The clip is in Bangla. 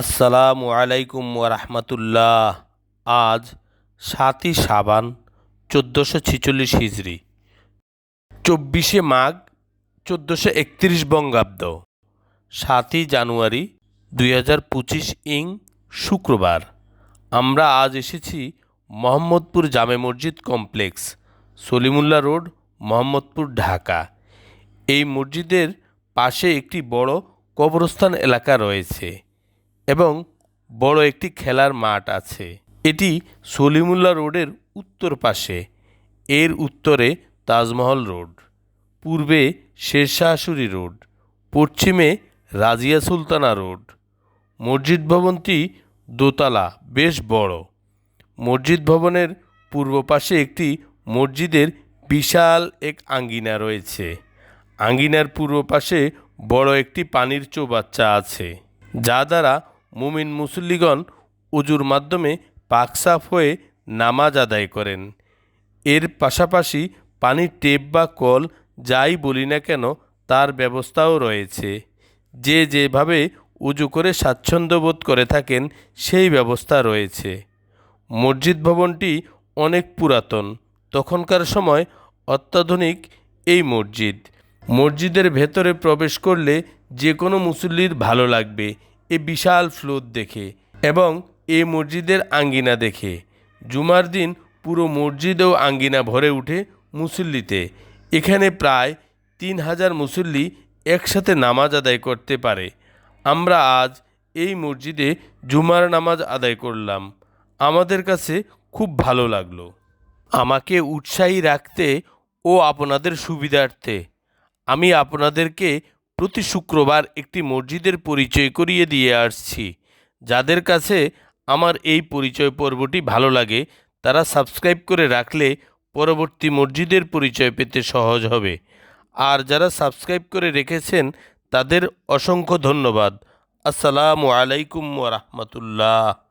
আসসালামু আলাইকুম ওরহমতুল্লাহ আজ সাতই সাবান, চোদ্দোশো ছিচল্লিশ হিজড়ি চব্বিশে মাঘ, চোদ্দোশো একত্রিশ বঙ্গাব্দ। সাতই জানুয়ারি, দুই হাজার পঁচিশ ইং শুক্রবার। আমরা আজ এসেছি মোহাম্মদপুর জামে মসজিদ কমপ্লেক্স, সলিমুল্লাহ রোড, মোহাম্মদপুর, ঢাকা। এই মসজিদের পাশে একটি বড় কবরস্থান এলাকা রয়েছে। এবং বড় একটি খেলার মাঠ আছে। এটি সলিমুল্লাহ রোডের উত্তর পাশে। এর উত্তরে তাজমহল রোড, পূর্বে শেরশাহসুরি রোড, পশ্চিমে রাজিয়া সুলতানা রোড। মসজিদ ভবনটি দোতলা, বেশ বড়। মসজিদ ভবনের পূর্ব পাশে একটি মসজিদের বিশাল এক আঙ্গিনা রয়েছে। আঙ্গিনার পূর্ব পাশে বড় একটি পানির চৌবাচ্চা আছে, যা দ্বারা মুমিন মুসল্লিগণ উজুর মাধ্যমে পাকসাফ হয়ে নামাজ আদায় করেন। এর পাশাপাশি পানির টেপ বা কল যাই বলি না কেন, তার ব্যবস্থাও রয়েছে। যে যেভাবে উজু করে স্বাচ্ছন্দ্য বোধ করে থাকেন, সেই ব্যবস্থা রয়েছে। মসজিদ ভবনটি অনেক পুরাতন। তখনকার সময় অত্যাধুনিক এই মসজিদ। মসজিদের ভেতরে প্রবেশ করলে যে কোনো মুসল্লির ভালো লাগবে। এ বিশাল ফ্লোর দেখে এবং এ মসজিদের আঙ্গিনা দেখে। জুমার দিন পুরো মসজিদ ও আঙ্গিনা ভরে উঠে মুসল্লিতে। এখানে প্রায় তিন হাজার মুসল্লি একসাথে নামাজ আদায় করতে পারে। আমরা আজ এই মসজিদে জুমার নামাজ আদায় করলাম। আমাদের কাছে খুব ভালো লাগল। আমাকে উৎসাহী রাখতে ও আপনাদের সুবিধার্থে। আমি আপনাদেরকে প্রতি শুক্রবার একটি মসজিদের পরিচয় করিয়ে দিয়ে আসছি। যাদের কাছে আমার এই পরিচয় পর্বটি ভালো লাগে, তারা সাবস্ক্রাইব করে রাখলে পরবর্তী মসজিদের পরিচয় পেতে সহজ হবে। আর যারা সাবস্ক্রাইব করে রেখেছেন, তাদের অসংখ্য ধন্যবাদ। আসসালামু আলাইকুম ওরহমতুল্লাহ